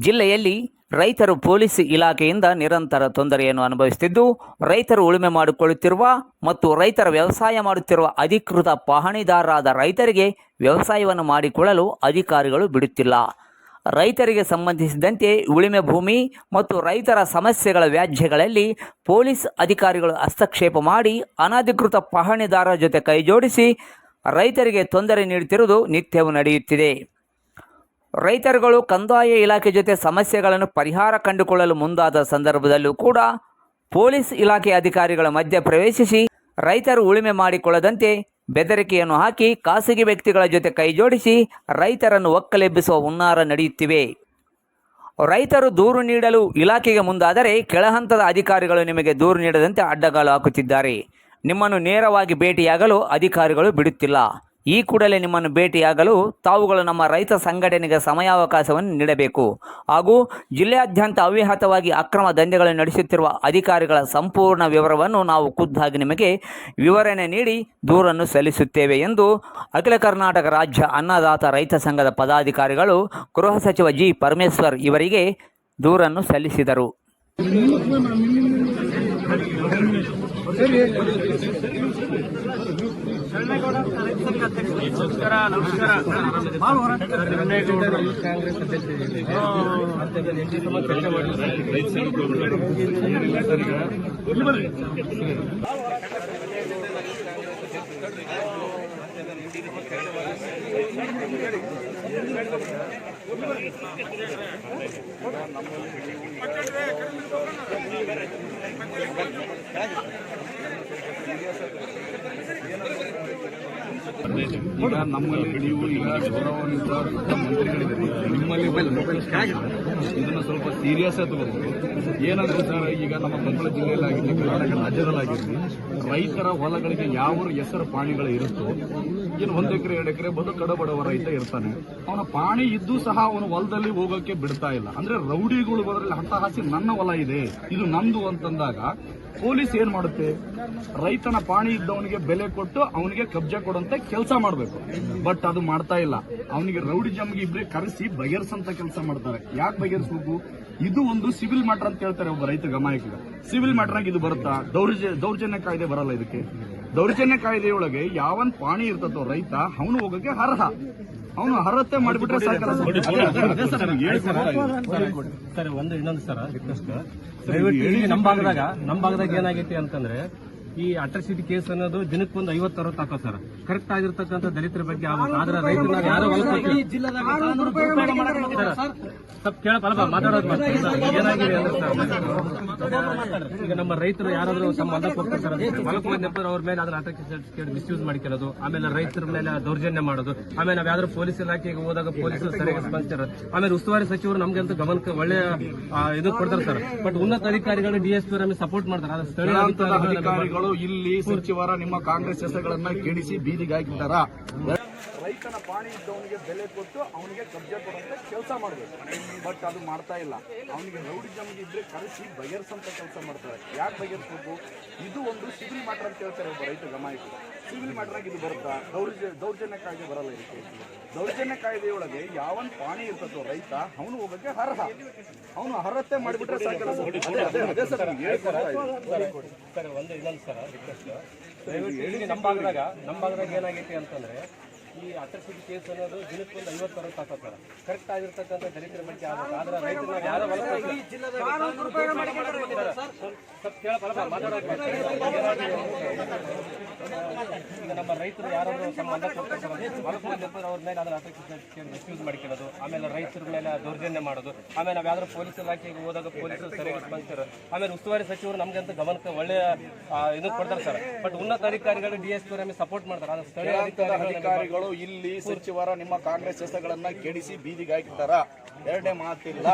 ಜಿಲ್ಲೆಯಲ್ಲಿ ರೈತರು ಪೊಲೀಸ್ ಇಲಾಖೆಯಿಂದ ನಿರಂತರ ತೊಂದರೆಯನ್ನು ಅನುಭವಿಸುತ್ತಿದ್ದು, ರೈತರು ಉಳುಮೆ ಮಾಡಿಕೊಳ್ಳುತ್ತಿರುವ ಮತ್ತು ರೈತರ ವ್ಯವಸಾಯ ಮಾಡುತ್ತಿರುವ ಅಧಿಕೃತ ಪಹಣಿದಾರರಾದ ರೈತರಿಗೆ ವ್ಯವಸಾಯವನ್ನು ಮಾಡಿಕೊಳ್ಳಲು ಅಧಿಕಾರಿಗಳು ಬಿಡುತ್ತಿಲ್ಲ. ರೈತರಿಗೆ ಸಂಬಂಧಿಸಿದಂತೆ ಉಳಿಮೆ ಭೂಮಿ ಮತ್ತು ರೈತರ ಸಮಸ್ಯೆಗಳ ವ್ಯಾಜ್ಯಗಳಲ್ಲಿ ಪೊಲೀಸ್ ಅಧಿಕಾರಿಗಳು ಹಸ್ತಕ್ಷೇಪ ಮಾಡಿ ಅನಧಿಕೃತ ಪಹಣಿದಾರರ ಜೊತೆ ಕೈಜೋಡಿಸಿ ರೈತರಿಗೆ ತೊಂದರೆ ನೀಡುತ್ತಿರುವುದು ನಿತ್ಯವೂ ನಡೆಯುತ್ತಿದೆ. ರೈತರುಗಳು ಕಂದಾಯ ಇಲಾಖೆ ಜೊತೆ ಸಮಸ್ಯೆಗಳನ್ನು ಪರಿಹಾರ ಕಂಡುಕೊಳ್ಳಲು ಮುಂದಾದ ಸಂದರ್ಭದಲ್ಲೂ ಕೂಡ ಪೊಲೀಸ್ ಇಲಾಖೆ ಅಧಿಕಾರಿಗಳ ಮಧ್ಯ ಪ್ರವೇಶಿಸಿ ರೈತರು ಉಳುಮೆ ಮಾಡಿಕೊಳ್ಳದಂತೆ ಬೆದರಿಕೆಯನ್ನು ಹಾಕಿ ಖಾಸಗಿ ವ್ಯಕ್ತಿಗಳ ಜೊತೆ ಕೈಜೋಡಿಸಿ ರೈತರನ್ನು ಒಕ್ಕಲೆಬ್ಬಿಸುವ ಹುನ್ನಾರ ನಡೆಯುತ್ತಿವೆ. ರೈತರು ದೂರು ನೀಡಲು ಇಲಾಖೆಗೆ ಮುಂದಾದರೆ ಕೆಳಹಂತದ ಅಧಿಕಾರಿಗಳು ನಿಮಗೆ ದೂರು ನೀಡದಂತೆ ಅಡ್ಡಗಾಲು ಹಾಕುತ್ತಿದ್ದಾರೆ. ನಿಮ್ಮನ್ನು ನೇರವಾಗಿ ಭೇಟಿಯಾಗಲು ಅಧಿಕಾರಿಗಳು ಬಿಡುತ್ತಿಲ್ಲ. ಈ ಕೂಡಲೇ ನಿಮ್ಮನ್ನು ಭೇಟಿಯಾಗಲು ತಾವುಗಳು ನಮ್ಮ ರೈತ ಸಂಘಟನೆಗೆ ಸಮಯಾವಕಾಶವನ್ನು ನೀಡಬೇಕು. ಹಾಗೂ ಜಿಲ್ಲೆಯಾದ್ಯಂತ ಅವ್ಯಾಹತವಾಗಿ ಅಕ್ರಮ ದಂಧೆಗಳನ್ನು ನಡೆಸುತ್ತಿರುವ ಅಧಿಕಾರಿಗಳ ಸಂಪೂರ್ಣ ವಿವರವನ್ನು ನಾವು ಖುದ್ದಾಗಿ ನಿಮಗೆ ವಿವರಣೆ ನೀಡಿ ದೂರನ್ನು ಸಲ್ಲಿಸುತ್ತೇವೆ ಎಂದು ಅಖಿಲ ಕರ್ನಾಟಕ ರಾಜ್ಯ ಅನ್ನದಾತ ರೈತ ಸಂಘದ ಪದಾಧಿಕಾರಿಗಳು ಗೃಹ ಸಚಿವ ಜಿ ಪರಮೇಶ್ವರ್ ಇವರಿಗೆ ದೂರನ್ನು ಸಲ್ಲಿಸಿದರು. ನಮಸ್ಕಾರ. ನಮಸ್ಕಾರ ಕಾಂಗ್ರೆಸ್ ಅಧ್ಯಕ್ಷ ಈಗ ನಮ್ಮಲ್ಲಿ ನೀವು ಈಗ ದೊಡ್ಡ ಮಂತ್ರಿಗಳಿದ್ದೀರಿ ನಿಮ್ಮಲ್ಲಿ ಮೊಬೈಲ್ ಇದನ್ನ ಸ್ವಲ್ಪ ಸೀರಿಯಸ್ ತಗೋಬಹುದು ಏನಂದ್ರೆ ಸರ್, ಈಗ ನಮ್ಮ ಕೊಪ್ಪಳ ಜಿಲ್ಲೆಯಲ್ಲಾಗಿರಲಿ, ಕರ್ನಾಟಕ ರಾಜ್ಯದಲ್ಲಾಗಿರಲಿ, ರೈತರ ಹೊಲಗಳಿಗೆ ಯಾವ ಹೆಸರು ಪಾಣಿಗಳು ಇರುತ್ತೋ ಏನು ಒಂದು ಎಕರೆ, ಎರಡು ಎಕರೆ ಬಂದು ಕಡಬಡವ ರೈತ ಇರ್ತಾನೆ. ಅವನ ಪಾಣಿ ಇದ್ದು ಸಹ ಅವನು ಹೊಲದಲ್ಲಿ ಹೋಗೋಕ್ಕೆ ಬಿಡ್ತಾ ಇಲ್ಲ. ಅಂದ್ರೆ ರೌಡಿಗಳು ಅದರಲ್ಲಿ ಹಂತ ಹಾಸಿ ನನ್ನ ಹೊಲ ಇದೆ, ಇದು ನಂದು ಅಂತಂದಾಗ ಪೊಲೀಸ್ ಏನ್ ಮಾಡುತ್ತೆ? ರೈತನ ಪಾಣಿ ಇದ್ದವನಿಗೆ ಬೆಲೆ ಕೊಟ್ಟು ಅವನಿಗೆ ಕಬ್ಜಾ ಕೊಡುವಂತ ಕೆಲಸ ಮಾಡಬೇಕು. ಬಟ್ ಅದು ಮಾಡ್ತಾ ಇಲ್ಲ. ಅವನಿಗೆ ರೌಡಿ ಜಮ್ಗೆ ಇಬ್ಬರಿಗೆ ಕರೆಸಿ ಬಗೆಹರಿಸಂತ ಕೆಲಸ ಮಾಡ್ತಾರೆ. ಯಾಕೆ ಬಗೆಹರಿಸಬೇಕು ಇದು ಒಂದು ಸಿವಿಲ್ ಮ್ಯಾಟರ್ ಅಂತ ಹೇಳ್ತಾರೆ ಒಬ್ಬ ರೈತ ಗಮಾಯಕ. ಸಿವಿಲ್ ಮ್ಯಾಟರ್ನಾಗ ಇದು ಬರುತ್ತಾ? ದೌರ್ಜನ್ಯ ದೌರ್ಜನ್ಯ ಕಾಯ್ದೆ ಬರಲ್ಲ ಇದಕ್ಕೆ. ದೌರ್ಜನ್ಯ ಕಾಯ್ದೆಯೊಳಗೆ ಯಾವನ್ ಪಾಣಿ ಇರ್ತತೋ ರೈತ ಅವನು ಹೋಗಕ್ಕೆ ಅರ್ಹ. ಅವನು ಅರ್ಹತೆ ಮಾಡಿಬಿಟ್ರೆ ಸರ್ ಒಂದು ಇನ್ನೊಂದು ಸರ್ ರಿಕ್ವೆಸ್ಟ್ ನಮ್ಮ ಭಾಗದಾಗ ನಮ್ಮ ಭಾಗದಾಗ ಏನಾಗೈತಿ ಅಂತಂದ್ರೆ ಈ ಅಟ್ರಾಸಿಟಿ ಕೇಸ್ ಅನ್ನೋದು ದಿನಕ್ಕೆ ಒಂದು ಐವತ್ತು ಅರವತ್ತು ಹಾಕೋ ಸರ್. ಕರೆಕ್ಟ್ ಆಗಿರ್ತಕ್ಕಂಥ ದಲಿತರ ಬಗ್ಗೆ ಆಗ್ಬೇಕು ಆದ್ರೆ ರೈತನ ಯಾರೋ ಕೇಳಪ್ಪ ಮಾತಾಡೋದು. ಏನಾಗಿದೆ ಅಂದ್ರೆ ಈಗ ನಮ್ಮ ರೈತರು ಯಾರಾದ್ರೂ ತಮ್ಮ ಹೊಲಕ್ಕೆ ಅವ್ರ ಮೇಲೆ ಅದನ್ನ ಸರ್ಟಿಫಿಕೇಟ್ ಮಿಸ್ಯೂಸ್ ಮಾಡ್ಕೊಳ್ಳೋದು. ಆಮೇಲೆ ರೈತರ ಮೇಲೆ ದೌರ್ಜನ್ಯ ಮಾಡೋದು. ಆಮೇಲೆ ನಾವ್ ಯಾವ್ದಾದ್ರು ಪೊಲೀಸ್ ಇಲಾಖೆಗೆ ಹೋದಾಗ ಪೊಲೀಸರು ಸರಿಯಾಗಿ ಸ್ಪಂದಿಸ್ತಾರೆ ಆಮೇಲೆ ಉಸ್ತುವಾರಿ ಸಚಿವರು ನಮ್ಗೆ ಅಂತ ಗಮನಕ್ಕೆ ಒಳ್ಳೆ ಇದು ಕೊಡ್ತಾರೆ ಸರ್. ಬಟ್ ಉನ್ನತ ಅಧಿಕಾರಿಗಳು ಡಿಎಸ್ಪಿ ನಮಗೆ ಸಪೋರ್ಟ್ ಮಾಡ್ತಾರೆ. ಸ್ಥಳೀಯ ಇಲ್ಲಿ ಸಚಿವರ ನಿಮ್ಮ ಕಾಂಗ್ರೆಸ್ ಹೆಸರುಗಳನ್ನ ಕೆಡಿಸಿ ಬೀದಿಗೆ ರೈತನ ಪಾಣಿ ಇದ್ದವನಿಗೆ ಬೆಲೆ ಕೊಟ್ಟು ಅವನಿಗೆ ಕಬ್ಜೆ ಕೊಡುವಂತ ಕೆಲಸ ಮಾಡಬೇಕು. ಬಟ್ ಅದು ಮಾಡ್ತಾ ಇಲ್ಲ. ಅವನಿಗೆ ರೌಡಿ ಜಮ್ಗೆ ಇದ್ರೆ ಕರೆಸಿ ಬಗೆಹರಿಸಂತ ಕೆಲಸ ಮಾಡ್ತಾರೆ. ಯಾಕೆ ಬಗೆಹರಿಸಬೇಕು ಇದು ಒಂದು ಸಿವಿಲ್ ಮ್ಯಾಟರ್ ಅಂತ ಹೇಳ್ತಾರೆ ಒಬ್ಬ ರೈತ ಗಮಾಯಿತು ಸಿವಿಲ್ ಮ್ಯಾಟರ್ನಾಗ ಇದು ಬರುತ್ತಾ? ದೌರ್ಜ ದೌರ್ಜನ್ಯ ಕಾಯ್ದೆ ಬರಲ್ಲ ಇದಕ್ಕೆ. ದೌರ್ಜನ್ಯ ಕಾಯ್ದೆಯೊಳಗೆ ಯಾವನ್ ಪಾಣಿ ಇರ್ತದೋ ರೈತ ಅವನು ಹೋಗಕ್ಕೆ ಅರ್ಹ. ಅವನು ಅರ್ಹತೆ ಮಾಡಿಬಿಟ್ರೆ ಸಾಕಲ್ಲ. ಸರ್ ಒಂದು ಇನ್ನೊಂದು ಸರ್ ರಿಕ್ವೆಸ್ಟ್ ನಮ್ಮ ಭಾಗದಾಗ ನಮ್ಮ ಭಾಗದಾಗ ಏನಾಗೈತಿ ಅಂತಂದ್ರೆ ಈ ಅಟ್ರಾಸಿಟಿ ಕೇಸ್ ಅನ್ನೋದು ದಿನಕ್ಕೆ ಒಂದು ಐವತ್ತು ಅರವತ್ತು ಹಾಕೋತಾರೆ ಕರೆಕ್ಟ್ ಆಗಿರ್ತಕ್ಕಂಥ ದಲಿತರ ಬಗ್ಗೆ ಆಗ್ಬೇಕು ಆದ್ರೆ ಯಾರೋ ಸ್ವಲ್ಪ ಮಾತಾಡೋದು ಈಗ ನಮ್ಮ ರೈತರು ಯಾರಾದರೂ ತಮ್ಮ ಹೊಲ ಕೊಡ್ತಾರೆ ಅವ್ರ ಮೇಲೆ ಅದನ್ನ ಅಟ್ರಾಕ್ಟ್ ಮಿಸ್ಯೂಸ್ ಮಾಡ್ಕೊಳ್ಳೋದು ಆಮೇಲೆ ರೈತರ ಮೇಲೆ ದೌರ್ಜನ್ಯ ಮಾಡೋದು ಆಮೇಲೆ ನಾವು ಯಾವ್ದಾದ್ರು ಪೊಲೀಸ್ ಇಲಾಖೆಗೆ ಹೋದಾಗ ಪೊಲೀಸರು ಸರಿಯಾಗಿ ಸ್ಪಂದಿಸ್ತಾರೆ ಆಮೇಲೆ ಉಸ್ತುವಾರಿ ಸಚಿವರು ನಮ್ಗೆ ಅಂತ ಗಮನಕ್ಕೆ ಒಳ್ಳೆಯ ಇದನ್ನು ಇದು ಕೊಡ್ತಾರೆ ಸರ್ ಬಟ್ ಉನ್ನತ ಅಧಿಕಾರಿಗಳು ಡಿ ಎಸ್ ಪಿ ನಮಗೆ ಸಪೋರ್ಟ್ ಮಾಡ್ತಾರೆ ಆದ್ರೆ ಸ್ಥಳೀಯ ಅಧಿಕಾರಿಗಳು ಇಲ್ಲಿ ಸಚಿವರ ನಿಮ್ಮ ಕಾಂಗ್ರೆಸ್ ಹೆಸರುಗಳನ್ನ ಕೆಡಿಸಿ ಬೀದಿಗೆ ಹಾಕಿದ್ದಾರ ಎರಡನೇ ಮಾತಿಲ್ಲ.